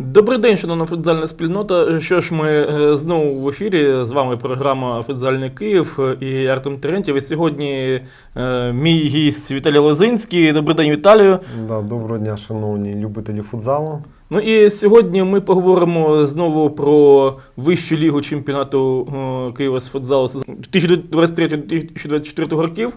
Добрий день, шановна футзальна спільнота. Що ж, ми е, знову в ефірі. З вами програма Футзальний Київ і Артем Терентєв. І сьогодні е, мій гість Віталій Лозинський. Добрий день, Віталію. Да, доброго дня, шановні любителі футзалу. Ну і сьогодні ми поговоримо знову про вищу лігу чемпіонату е, Києва з футзалу сезону 2023-2024 років.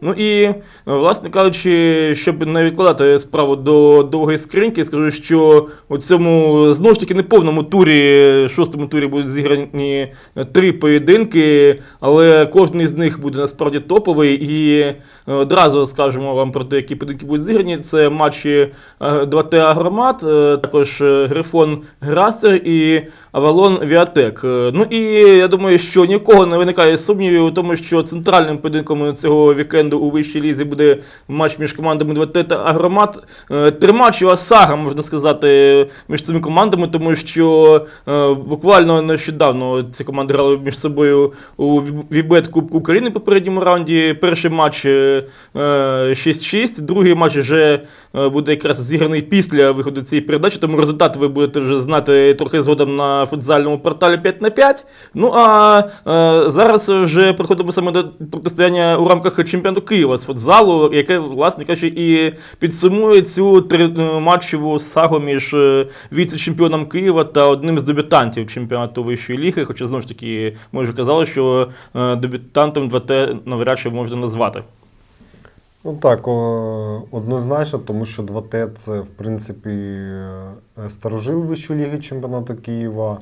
Ну і, е, власне кажучи, щоб не відкладати справу до довгої скриньки, скажу, що у цьому знову ж таки неповному турі, шостому турі будуть зіграні е, три поєдинки, але кожен із них буде насправді топовий. І е, одразу скажемо вам про те, які поєдинки будуть зіграні. Це матчі е, 2Т Агромат, е, також е, Грифон Грасер і Авалон Віатек. Е, Ну і я думаю, що нікого не виникає сумнівів у тому, що центральним поєдинком цього вікенду у вищій лізі буде матч між командами 2Т та Агромат. Е, Тримачева сага, можна сказати, між цими командами, тому що е, буквально нещодавно ці команди грали між собою у Вібет Кубку України в попередньому раунді. Перший матч е, е, 6-6, другий матч вже буде якраз зіграний після виходу цієї передачі, тому результат ви будете вже знати трохи згодом на футзальному порталі 5 на 5. Ну а е, зараз вже переходимо саме до протистояння у рамках чемпіонату Києва з футзалу, яке, власне кажучи, і підсумує цю матчеву сагу між е, віце-чемпіоном Києва та одним з дебютантів чемпіонату вищої ліги. Хоча знову ж таки, ми вже казали, що е, дебютантом 2Т навряд чи можна назвати. Ну так, однозначно, тому що 2Т це, в принципі, е, старожил Вищої ліги чемпіонату Києва.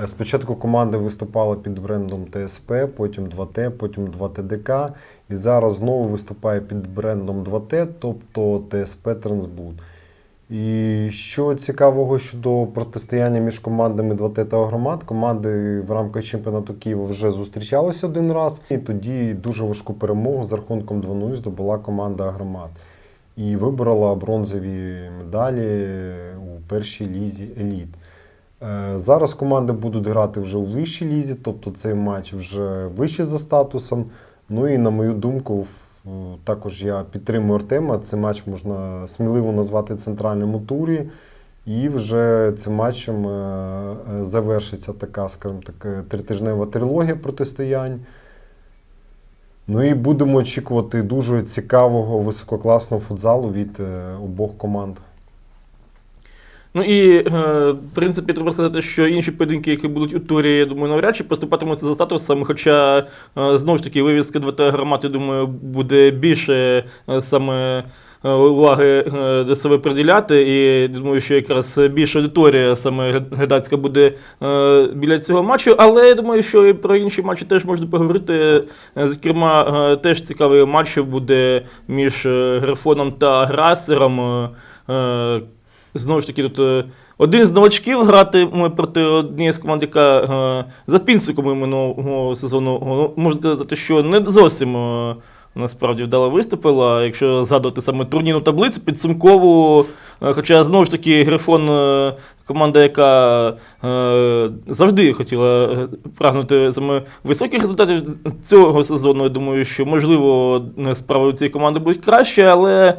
Е, Спочатку команда виступала під брендом ТСП, потім 2Т, потім 2ТДК. І зараз знову виступає під брендом 2Т, тобто ТСП Трансбуд. І що цікавого щодо протистояння між командами 2Т та Агромат, команди в рамках чемпіонату Києва вже зустрічалися один раз, і тоді дуже важку перемогу з рахунком 2-0 здобула команда Агромат. І виборола бронзові медалі у першій лізі еліт. Е, Зараз команди будуть грати вже у вищій лізі, тобто цей матч вже вищий за статусом. Ну і на мою думку, також я підтримую Артема. Цей матч можна сміливо назвати центральному турі. І вже цим матчем е, е, завершиться така, скажімо так, е, тритижнева трилогія протистоянь. Ну і будемо очікувати дуже цікавого висококласного футзалу від е, обох команд. Ну і е, в принципі треба сказати, що інші поєдинки, які будуть у турі, я думаю, навряд чи поступатимуться за статусом. Хоча е, знову ж таки вивіска 2Т громад, я думаю, буде більше е, саме. Уваги до себе приділяти, і думаю, що якраз більша аудиторія саме глядацька буде біля цього матчу. Але я думаю, що і про інші матчі теж можна поговорити. Зокрема, теж цікавий матч буде між Грифоном та Грасером. Знову ж таки, тут е, один з новачків гратиме проти однієї з команд, яка е, за пінсиком минулого сезону, ну, можна сказати, що не зовсім е, насправді вдало виступила. Якщо згадувати саме турнірну таблицю, підсумкову, хоча знову ж таки Грифон е, команда, яка е, завжди хотіла е, прагнути саме високих результатів цього сезону. Я думаю, що можливо е, справи у цієї команди будуть краще, але е,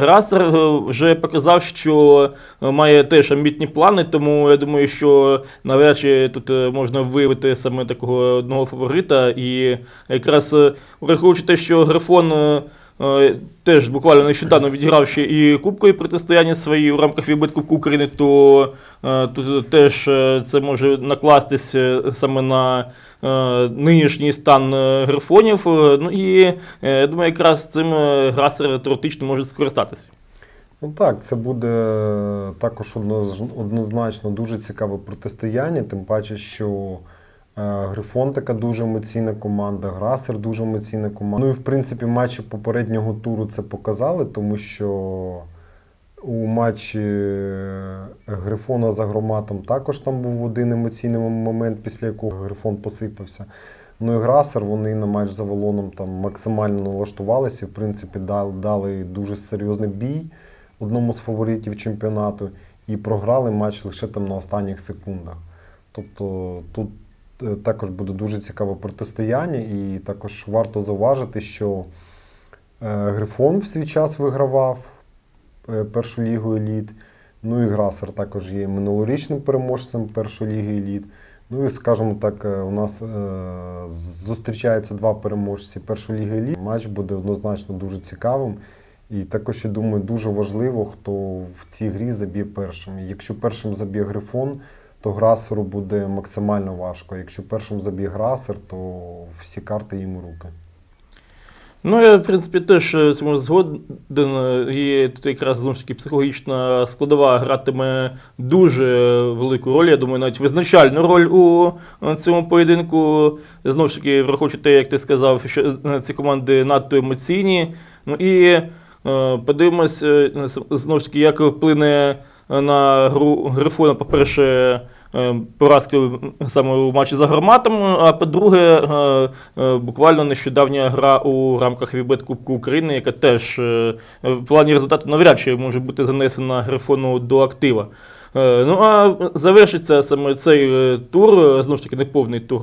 Грасер е, вже показав, що е, має теж амбітні плани, тому я думаю, що навряд чи тут е, можна виявити саме такого одного фаворита. І якраз е, враховуючи те, що Грифон. Е, Теж буквально нещодавно відіграв ще і кубкові протистояння свої в рамках Вібет Кубку України, то е, тут теж е, це може накластись саме на нинішній стан грифонів. Ну і я думаю, якраз цим Грасер теоретично може скористатися. Ну так, це буде також однозначно дуже цікаве протистояння, тим паче, що Грифон така дуже емоційна команда, Грасер дуже емоційна команда. Ну і в принципі матчі попереднього туру це показали, тому що у матчі Грифона з Агроматом також там був один емоційний момент, після якого Грифон посипався. Ну і Грасер, вони на матч з Авалоном там максимально налаштувалися, в принципі, дали, дуже серйозний бій одному з фаворитів чемпіонату і програли матч лише там на останніх секундах. Тобто тут е, також буде дуже цікаве протистояння, і також варто зауважити, що е, Грифон в свій час вигравав е, першу лігу еліт. Ну і Грасер також є минулорічним переможцем першої ліги еліт. Ну і скажімо так, е, у нас е, зустрічаються два переможці першої ліги еліт. Матч буде однозначно дуже цікавим. І також я думаю, дуже важливо, хто в цій грі заб'є першим. Якщо першим заб'є Грифон, то Грасеру буде максимально важко. Якщо першим заб'є Грасер, то всі карти їм руки. Ну, я, в принципі, теж е, цьому згоден. І тут якраз знову ж таки психологічна складова гратиме дуже велику роль. Я думаю, навіть визначальну роль у е, цьому поєдинку. Знову ж таки, враховуючи те, як ти сказав, що е, ці команди надто емоційні. Ну і подивимось, знову ж таки, як вплине на гру Грифона, по-перше, е, поразки саме у матчі за гарматом. А по-друге, е, е, буквально нещодавня гра у рамках Вібет Кубку України, яка теж в плані результату навряд чи може бути занесена Грифону до актива. Ну а завершиться саме цей тур, знову ж таки, неповний тур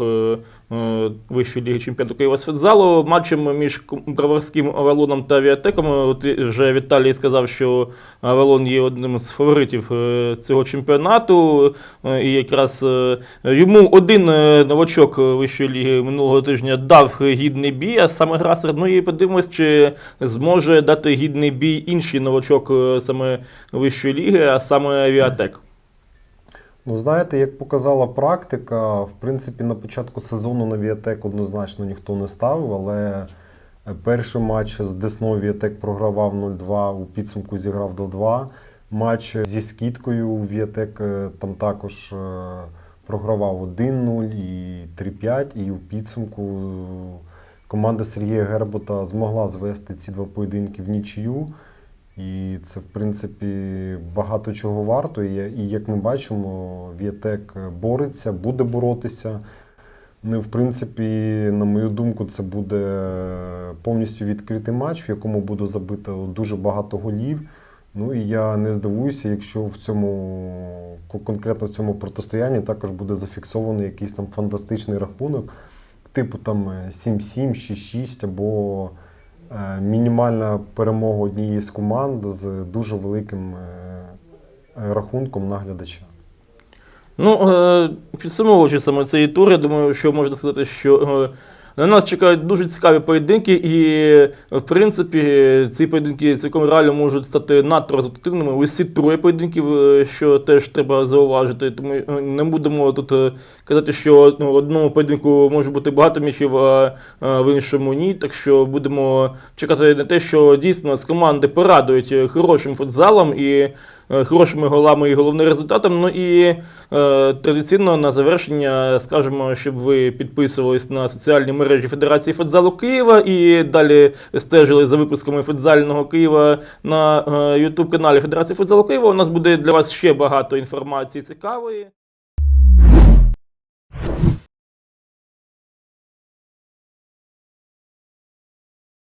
Вищої ліги чемпіонату Києва з матчем між Броварським Авалоном та Віатеком. Вже Віталій сказав, що Авалон є одним з фаворитів е, цього чемпіонату. Е, І якраз е, йому один е, новачок Вищої ліги минулого тижня дав гідний бій, а саме Грасер. Ну і подивимось, чи зможе дати гідний бій інший новачок е, саме Вищої ліги, а саме Віатек. Ну, знаєте, як показала практика, в принципі, на початку сезону на Віатек однозначно ніхто не ставив, але е, перший матч з Десною Віатек програвав 0-2, у підсумку зіграв до 2. Матч зі скіткою у Віатек там також е, програвав 1-0 і 3-5, і у підсумку е, команда Сергія Гербота змогла звести ці два поєдинки в нічию. І це, в принципі, багато чого варто. І, як ми бачимо, Віатек бореться, буде боротися. Ну, в принципі, на мою думку, це буде повністю відкритий матч, в якому буде забито дуже багато голів. Ну і я не здивуюся, якщо в цьому конкретно в цьому протистоянні також буде зафіксований якийсь там фантастичний рахунок, типу там е, 7-7, 6-6 або е, мінімальна перемога однієї з команд з дуже великим е, е, рахунком на глядача. Ну, е, підсумовуючи саме цей тур, я думаю, що можна сказати, що е, на нас чекають дуже цікаві поєдинки, і, в принципі, ці поєдинки цілком реально можуть стати надто результативними. Усі троє поєдинків, е, що теж треба зауважити. Тому е, не будемо тут е, казати, що ну, в одному поєдинку може бути багато м'ячів, а в іншому ні. Так що будемо чекати на те, що дійсно з команди порадують хорошим футзалом і хорошими голами і головним результатом. Ну і е, традиційно на завершення скажемо, щоб ви підписувались на соціальні мережі Федерації футзалу Києва і далі стежили за випусками футзального Києва на е, YouTube каналі Федерації футзалу Києва. У нас буде для вас ще багато інформації цікавої.